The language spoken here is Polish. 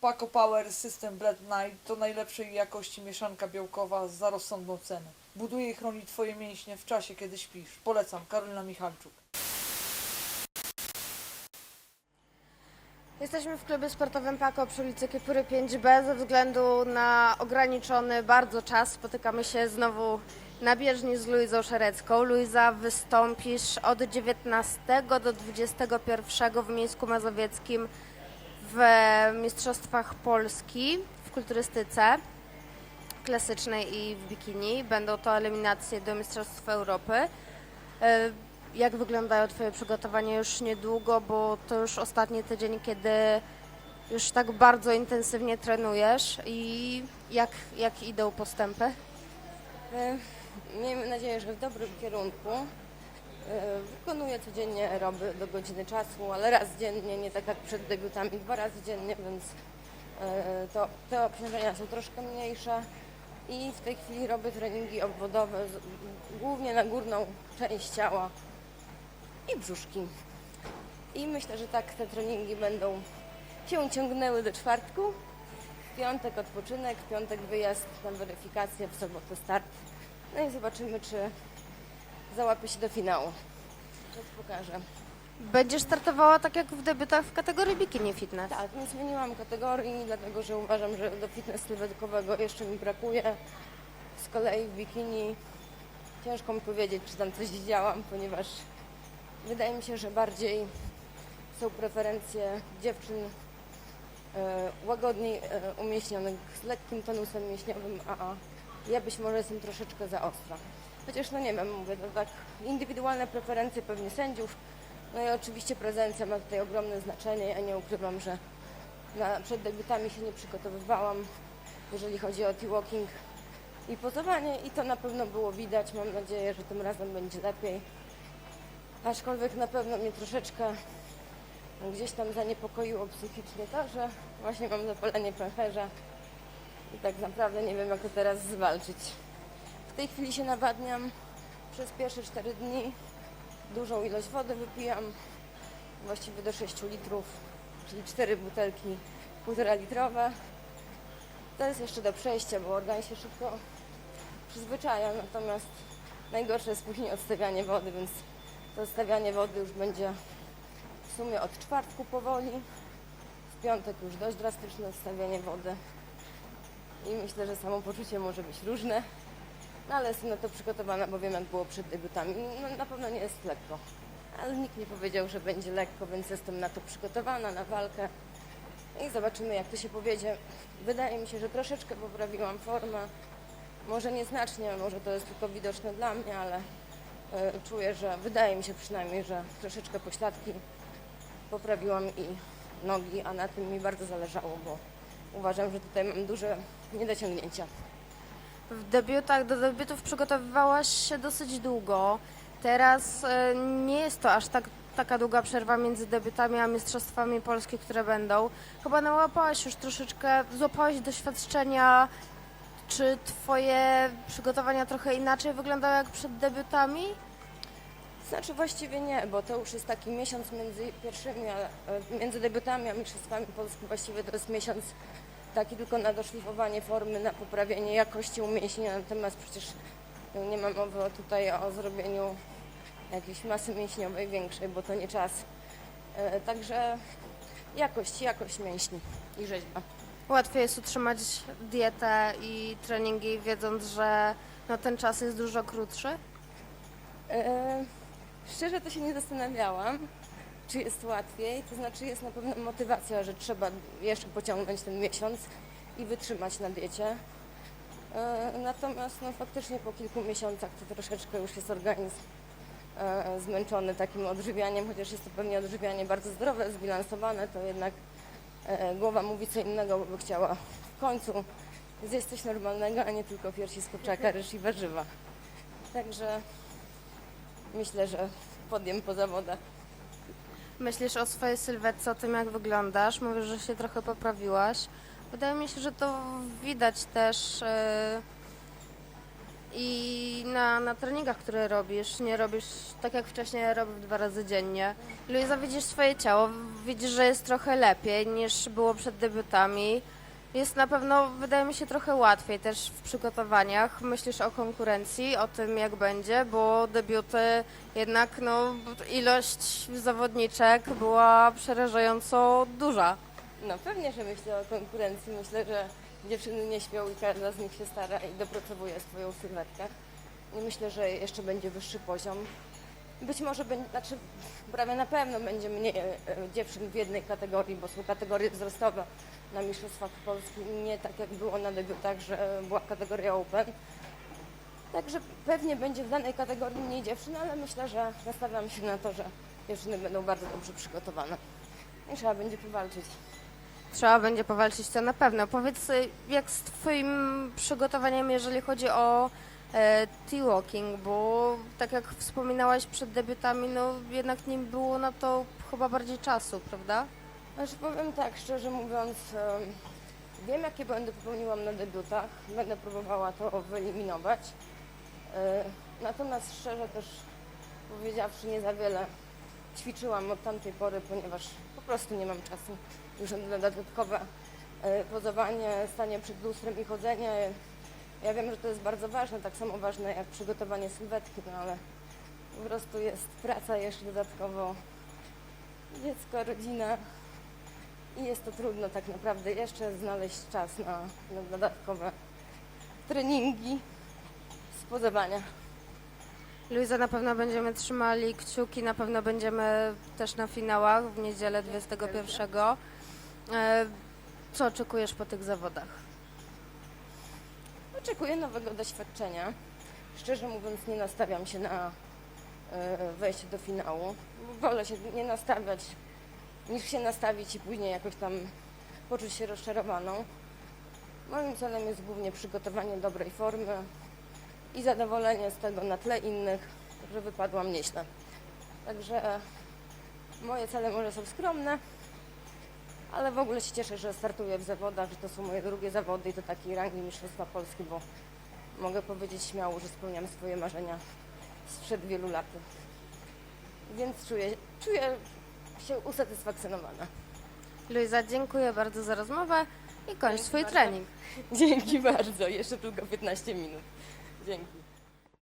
Paco Power System Blend Night to najlepszej jakości mieszanka białkowa za rozsądną cenę. Buduje i chroni Twoje mięśnie w czasie, kiedy śpisz. Polecam, Karolina Michalczuk. Jesteśmy w klubie sportowym Pako przy ulicy Kiepury 5B. Ze względu na ograniczony bardzo czas spotykamy się znowu na bieżni z Luizą Szerecką. Luiza, wystąpisz od 19 do 21 w Mińsku Mazowieckim w Mistrzostwach Polski w kulturystyce klasycznej i w bikini. Będą to eliminacje do Mistrzostw Europy. E, Jak wyglądają Twoje przygotowania już niedługo, bo to już ostatni tydzień, kiedy już tak bardzo intensywnie trenujesz i jak, jak idą postępy? E, Miejmy nadzieję, że w dobrym kierunku. E, Wykonuję codziennie aeroby do godziny czasu, ale raz dziennie, nie tak jak przed debiutami, dwa razy dziennie, więc e, to, te obciążenia są troszkę mniejsze. I w tej chwili robię treningi obwodowe, głównie na górną część ciała i brzuszki. I myślę, że tak te treningi będą się ciągnęły do czwartku. W piątek odpoczynek, w piątek wyjazd na weryfikację, w sobotę start. No i zobaczymy, czy załapię się do finału. Więc pokażę. Będziesz startowała tak jak w debiutach w kategorii bikini fitness. Tak, nie zmieniłam kategorii, dlatego że uważam, że do fitness sylwetkowego jeszcze mi brakuje. Z kolei w bikini ciężko mi powiedzieć, czy tam coś działam, ponieważ wydaje mi się, że bardziej są preferencje dziewczyn e, łagodniej e, umieśnionych, z lekkim tonusem mięśniowym, a ja być może jestem troszeczkę za ostra. Chociaż no nie wiem, mówię, to tak indywidualne preferencje pewnie sędziów, no i oczywiście prezencja ma tutaj ogromne znaczenie. Ja nie ukrywam, że na, przed debiutami się nie przygotowywałam, jeżeli chodzi o T-walking i pozowanie i to na pewno było widać. Mam nadzieję, że tym razem będzie lepiej. Aczkolwiek na pewno mnie troszeczkę gdzieś tam zaniepokoiło psychicznie to, że właśnie mam zapalenie pęcherza i tak naprawdę nie wiem, jak to teraz zwalczyć. Tej chwili się nawadniam przez pierwsze 4 dni dużą ilość wody wypijam, właściwie do 6 litrów, czyli 4 butelki 1,5 litrowe. To jest jeszcze do przejścia, bo organizm się szybko przyzwyczaja, natomiast najgorsze jest później odstawianie wody, więc to odstawianie wody już będzie w sumie od czwartku powoli. W piątek już dość drastyczne odstawianie wody i myślę, że samopoczucie może być różne. No ale jestem na to przygotowana, bo wiem jak było przed debiutami. No, na pewno nie jest lekko. Ale nikt nie powiedział, że będzie lekko, więc jestem na to przygotowana, na walkę. I zobaczymy jak to się powiedzie. Wydaje mi się, że troszeczkę poprawiłam formę. Może nieznacznie, może to jest tylko widoczne dla mnie, ale e, czuję, że wydaje mi się przynajmniej, że troszeczkę pośladki poprawiłam i nogi, a na tym mi bardzo zależało, bo uważam, że tutaj mam duże niedociągnięcia. W debiutach, do debiutów przygotowywałaś się dosyć długo. Teraz e, nie jest to aż tak, taka długa przerwa między debiutami a mistrzostwami Polski, które będą. Chyba nałapałaś już troszeczkę, złapałaś doświadczenia. Czy twoje przygotowania trochę inaczej wyglądały jak przed debiutami? Znaczy właściwie nie, bo to już jest taki miesiąc między pierwszymi, a, e, między debiutami a mistrzostwami Polski. Właściwie to jest miesiąc taki tylko na doszlifowanie formy, na poprawienie jakości umięśnienia. Natomiast przecież no, nie ma mowy tutaj o zrobieniu jakiejś masy mięśniowej większej, bo to nie czas. E, Także jakość, jakość mięśni i rzeźba. Łatwiej jest utrzymać dietę i treningi, wiedząc, że no, ten czas jest dużo krótszy? E, Szczerze to się nie zastanawiałam, czy jest łatwiej. To znaczy jest na pewno motywacja, że trzeba jeszcze pociągnąć ten miesiąc i wytrzymać na diecie. E, Natomiast no, faktycznie po kilku miesiącach to troszeczkę już jest organizm e, zmęczony takim odżywianiem, chociaż jest to pewnie odżywianie bardzo zdrowe, zbilansowane, to jednak e, głowa mówi co innego, bo by chciała w końcu zjeść coś normalnego, a nie tylko piersi z kurczaka, ryż i warzywa. Także myślę, że podjem po zawodach. Myślisz o swojej sylwetce, o tym jak wyglądasz, mówisz, że się trochę poprawiłaś. Wydaje mi się, że to widać też, e, I na, na treningach, które robisz, nie robisz tak jak wcześniej robił dwa razy dziennie. Luisa, widzisz swoje ciało, widzisz, że jest trochę lepiej niż było przed debiutami. Jest na pewno, wydaje mi się, trochę łatwiej też w przygotowaniach. Myślisz o konkurencji, o tym jak będzie, bo debiuty jednak no, ilość zawodniczek była przerażająco duża. No pewnie, że myślę o konkurencji. Myślę, że dziewczyny nie śpią i każda z nich się stara i dopracowuje swoją sylwetkę. Myślę, że jeszcze będzie wyższy poziom. Być może będzie, znaczy prawie na pewno będzie mniej e, dziewczyn w jednej kategorii, bo są kategorie wzrostowe na Mistrzostwach Polski. Nie tak jak było na debiutach, że była kategoria Open. Także pewnie będzie w danej kategorii mniej dziewczyn, ale myślę, że nastawiam się na to, że dziewczyny będą bardzo dobrze przygotowane. I trzeba będzie powalczyć. Trzeba będzie powalczyć to na pewno. Powiedz, y, jak z Twoim przygotowaniem, jeżeli chodzi o T-Walking, bo tak jak wspominałaś przed debiutami, no jednak nie było na to chyba bardziej czasu, prawda? Znaczy powiem tak, szczerze mówiąc, em, wiem jakie błędy popełniłam na debiutach, będę próbowała to wyeliminować. E, Natomiast szczerze też powiedziawszy, nie za wiele ćwiczyłam od tamtej pory, ponieważ po prostu nie mam czasu już na dodatkowe e, pozowanie, stanie przed lustrem i chodzenie. Ja wiem, że to jest bardzo ważne, tak samo ważne jak przygotowanie sylwetki, no ale po prostu jest praca jeszcze dodatkowo, dziecko, rodzina, i jest to trudno tak naprawdę jeszcze znaleźć czas na, na dodatkowe treningi z pozowania. Luisa, na pewno będziemy trzymali kciuki, na pewno będziemy też na finałach w niedzielę 21. E, Co oczekujesz po tych zawodach? Oczekuję nowego doświadczenia. Szczerze mówiąc nie nastawiam się na e, wejście do finału. Wolę się nie nastawiać niż się nastawić i później jakoś tam poczuć się rozczarowaną. Moim celem jest głównie przygotowanie dobrej formy i zadowolenie z tego na tle innych, że wypadłam nieźle. Także moje cele może są skromne, ale w ogóle się cieszę, że startuję w zawodach, że to są moje drugie zawody i to takiej rangi Mistrzostwa Polski, bo mogę powiedzieć śmiało, że spełniam swoje marzenia sprzed wielu lat. Więc czuję, czuję się usatysfakcjonowana. Luisa, dziękuję bardzo za rozmowę i kończ Dzięki swój bardzo. trening. Dzięki bardzo. Jeszcze tylko 15 minut. Dzięki.